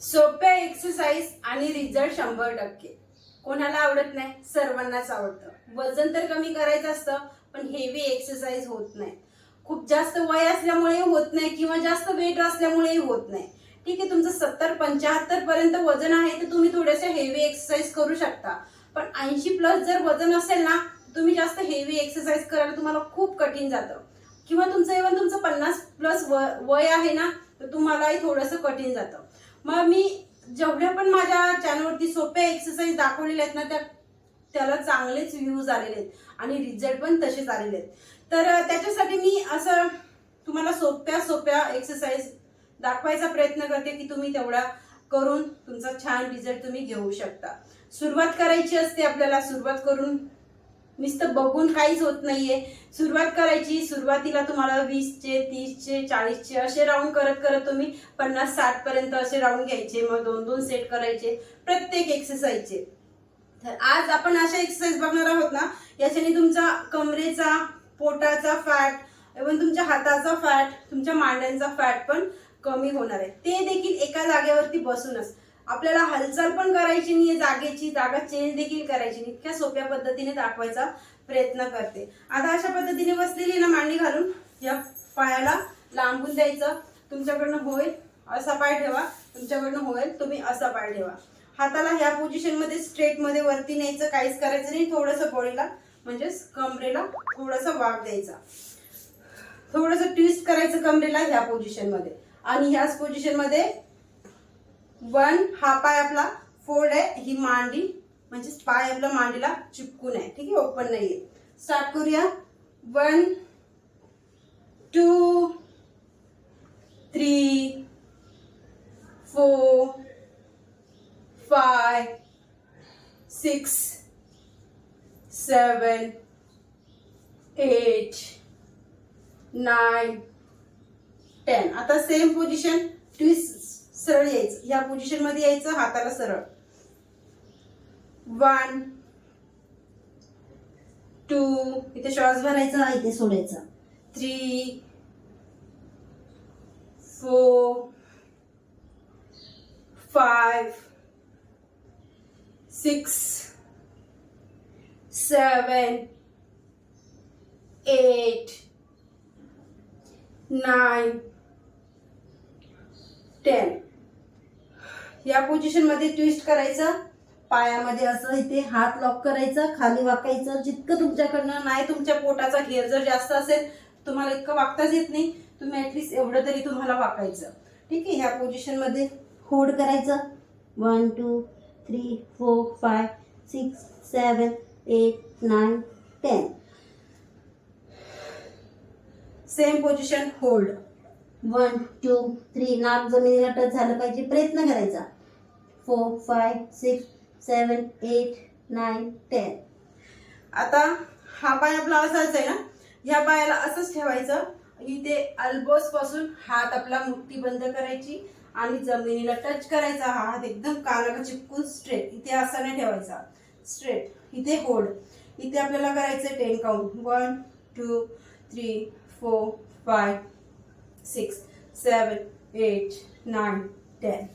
सोप्या एक्सरसाइज आणि रिझल्ट शंभर टक्के. कोणाला आवडत नाही? सर्वांनाच आवडतं. वजन तर कमी करायचं असतं पण हेवी एक्सरसाइज होत नाही. खूप जास्त वय असल्यामुळे होत नाही किंवा जास्त वेट असल्यामुळे होत नाही. ठीक आहे तुमचं सत्तर पंच्याहत्तर पर्यंत वजन आहे तर तुम्ही थोडेसे हेवी एक्सरसाइज करू शकता. पण ऐंशी प्लस जर वजन असेल ना तुम्ही जास्त हेवी एक्सरसाइज करायला तुम्हाला खूप कठीण जातं. किंवा तुमचं इव्हन तुमचं पन्नास प्लस वय आहे ना तर तुम्हालाही थोडंसं कठीण जातं. मग मी जेवढ्या पण माझ्या चॅनलवरती सोप्या एक्सरसाइज दाखवलेल्या आहेत ना त्या त्याला चांगलेच व्ह्यूज आलेले आहेत आणि रिझल्ट पण तसेच आलेले आहेत. तर त्याच्यासाठी मी असं तुम्हाला सोप्या सोप्या एक्सरसाइज दाखवायचा प्रयत्न करते की तुम्ही तेवढा करून तुमचा छान रिझल्ट तुम्ही घेऊ शकता. सुरुवात करायची असते आपल्याला सुरुवात करून नुसतं बघून काहीच होत नाहीये. सुरुवात करायची सुरुवातीला तुम्हाला वीसचे तीसचे चाळीसचे असे राऊंड करत करत तुम्ही पन्नास साठ पर्यंत असे राऊंड घ्यायचे. मग दोन दोन सेट करायचे. प्रत्येक एक्सरसाइजचे तर आज आपण अशा एक्सरसाइज बघणार आहोत ना याच्याने तुमचा कमरेचा पोटाचा फॅट इव्हन तुमच्या हाताचा फॅट तुमच्या मांड्यांचा फॅट पण कमी होणार आहे. ते देखील एका जागेवरती बसूनच. आपल्याला हालचाल पण करायची नाही जागेची जागा चेंज देखील करायची नाही इतक्या सोप्या पद्धतीने दाखवायचा प्रयत्न करते. आता अशा पद्धतीने बसलेली ना मांडी घालून या पायाला लांबून द्यायचं. तुमच्याकडनं होईल असा पाय ठेवा. तुमच्याकडनं होईल तुम्ही असा पाय ठेवा. हाताला ह्या पोझिशनमध्ये स्ट्रेटमध्ये स्ट्रेटमध्ये वरती न्यायचं काहीच करायचं नाही. थोडंसं बॉडीला म्हणजेच कमरेला थोडासा वाक द्यायचा. थोडंसं ट्विस्ट करायचं कमरेला ह्या पोझिशनमध्ये आणि ह्याच पोझिशनमध्ये वन हा पाय आपला फोल्ड आहे ही मांडी म्हणजे पाय आपला मांडीला चिपकून आहे ठीक आहे ओपन नाही आहे स्टार्ट करूया. One two three four five six seven eight nine ten आता सेम पोझिशन ट्विस्ट सरळ यायचं. ह्या पोझिशनमध्ये यायचं हाताला सरळ. वन टू इथे श्वास भरायचा इथे सोडायचा. Three four five six seven eight nine ten या पोझिशनमध्ये ट्विस्ट करायचं. पायामध्ये असं इथे हात लॉक करायचा खाली वाकायचं. जितकं तुमच्याकडनं नाही तुमच्या पोटाचा घेर जर जास्त असेल तुम्हाला इतकं वागताच येत नाही. तुम्ही ॲटलिस्ट एवढं तरी तुम्हाला वाकायचं. ठीक आहे ह्या पोझिशनमध्ये होल्ड करायचं. One two three four five six seven eight nine ten same position hold one two three नाक जमिनीला टच झालं पाहिजे. प्रयत्न करायचा. Four five six seven eight nine ten आता हा पाय आपला असाच आहे ना? ह्या पायाला असंच ठेवायचं. इथे अल्बोस पासून हात आपला मुठ्ठी बंद करायची आणि जमिनीला टच करायचा हा हात एकदम कानाला चिपकून स्ट्रेट इथे असा नाही ठेवायचा. स्ट्रेट इथे होल्ड इथे आपल्याला करायचं ten count one two three four five six seven eight nine ten.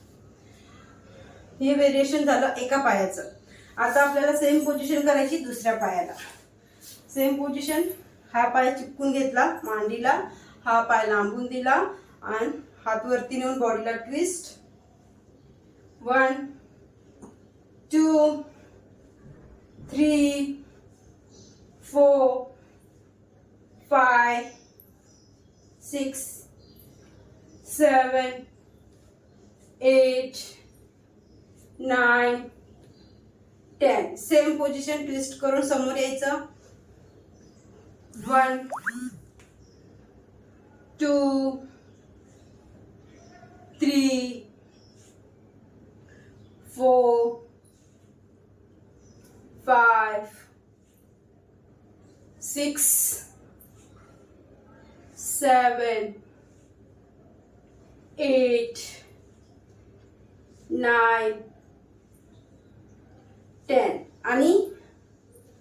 हे व्हेरिएशन झालं एका पायाचं. आता आपल्याला सेम पोझिशन करायची दुसऱ्या पायाला. सेम पोझिशन हा पाय चिपकून घेतला मांडीला हा पाय लांबून दिला आणि हात वरती नेऊन बॉडीला twist one two three four five six seven eight nine ten same position twist करून समोर यायचं. One two three four five six seven eight nine ten आणि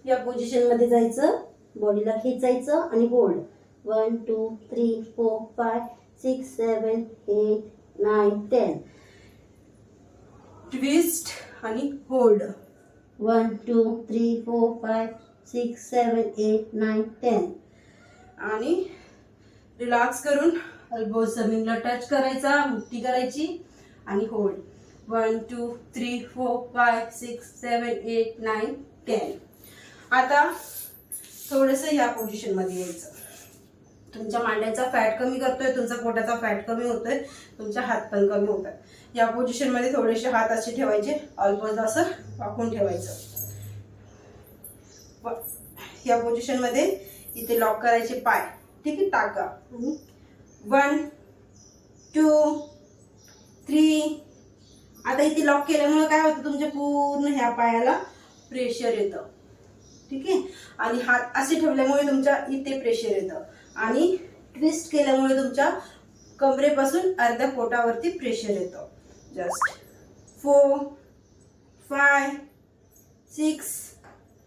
या पोझिशनमध्ये जायचं बॉडीला खेचायचं आणि hold one two three four five six seven eight nine ten twist आणि hold one two three four five six seven eight nine ten आणि relax करून अल्बो जमीनला टच करायचा मुक्ती करायची आणि hold one two three four five six seven eight nine ten आता थोडंसं या पोझिशनमध्ये यायचं. तुमच्या मांड्याचा फॅट कमी करतोय तुमचा पोटाचा फॅट कमी होतोय तुमचा हात पण कमी होतात. या पोझिशनमध्ये थोडेसे हात असे ठेवायचे ऑलमोस्ट असं वाकून ठेवायचं. या पोझिशनमध्ये इथे लॉक करायचे पाय. ठीक आहे टाका वन टू थ्री आता इथे लॉक केल्यामुळे काय होतं? तुमच्या पूर्ण ह्या पायाला प्रेशर येतं. ठीक आहे? आणि हात असे ठेवल्यामुळे तुमच्या इथे प्रेशर येतं. आणि ट्विस्ट केल्यामुळे तुमच्या कमरेपासून अर्ध्या पोटावरती प्रेशर येतं. Just four five six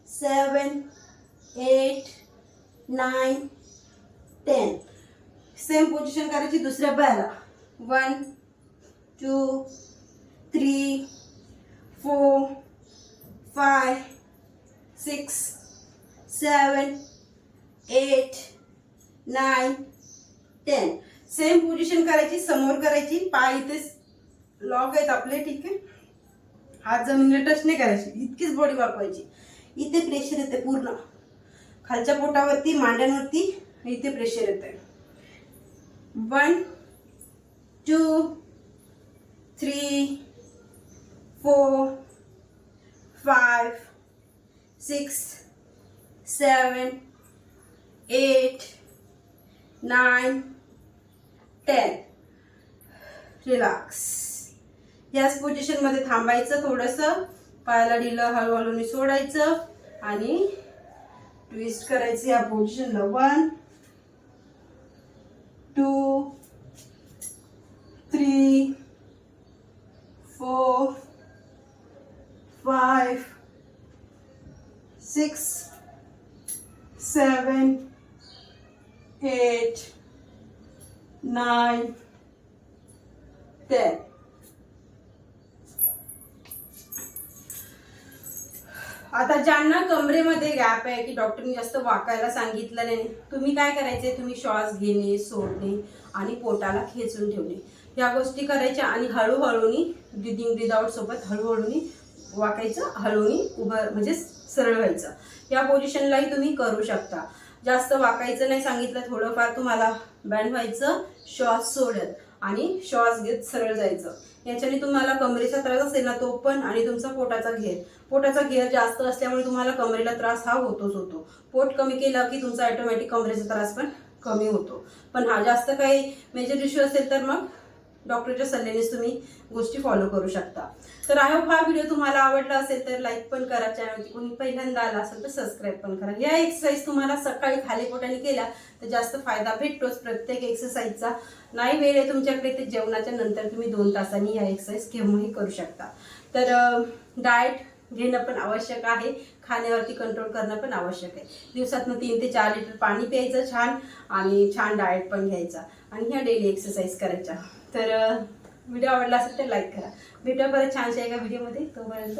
seven eight nine ten same position करायची दुसऱ्या पायाला one two three four five six seven eight nine ten same position करायची समोर करायची. पाय इथे लॉक आहेत आपले ठीक आहे? हात जमिनीला टच नाही करायची. इतकीच बॉडी वापरायची इथे प्रेशर येते पूर्ण. खालच्या पोटावरती मांड्यांवरती इथे प्रेशर येते one two three four five six seven eight nine ten. Relax. याच पोझिशनमध्ये थांबायचं थोडंसं. पायाला ढिलं हळूहळूने सोडायचं आणि ट्विस्ट करायचं या पोझिशनला one two three four five six seven eight nine, ten. आता ज्यांना कमरेमध्ये गॅप आहे की डॉक्टरनी जास्त वाकायला सांगितलं नाही तुम्ही काय करायचे? तुम्ही श्वास घेणे सोडणे आणि पोटाला खेचून ठेवणे. या गोष्टी करायच्या आणि हळूहळूनी ब्रिदिंग ब्रिद सोबत हळूहळूनी वाकायचं हळूनी उभं म्हणजे सरळ व्हायचं. या पोझिशनलाही तुम्ही करू शकता. जास्त वाकायचं नाही सांगितलं थोडंफार तुम्हाला बँड व्हायचं श्वास सोडत आणि श्वास घेत सरळ जायचं. याच्याने तुम्हाला कमरेचा त्रास असेल ना तो पण आणि तुमचा पोटाचा घेर. पोटाचा घेर जास्त असल्यामुळे तुम्हाला कमरेला त्रास हा होतोच होतो. पोट कमी केलं की तुमचा ऑटोमॅटिक कमरेचा त्रास पण कमी होतो. पण हा जास्त काही मेजर इश्यू असेल तर मग डॉक्टरच्या सल्ल्यानेच तुम्ही गोष्टी फॉलो करू शकता. तर आय होप हा व्हिडिओ तुम्हाला आवडला असेल तर लाईक पण करा चॅनलची कोणी पहिल्यांदा आला असेल तर सबस्क्राईब पण करा. या एक्सरसाइज तुम्हाला सकाळी खाली पोटाने केल्या तर जास्त फायदा भेटतोच प्रत्येक एक्सरसाइजचा नाही वेळ आहे तुमच्याकडे ते जेवणाच्या नंतर तुम्ही दोन तासांनी या एक्सरसाइज केव्हाही करू शकता. तर डाएट घेणं पण आवश्यक आहे. खाण्यावरती कंट्रोल करणं पण आवश्यक आहे. दिवसातनं तीन ते चार लिटर पाणी प्यायचं छान आणि छान डाएट पण घ्यायचा. आणि ह्या डेली एक्सरसाइज करायच्या. तर व्हिडिओ आवडला असेल तर लाईक करा. भेटूया परत छानशा एका व्हिडिओमध्ये तोपर्यंत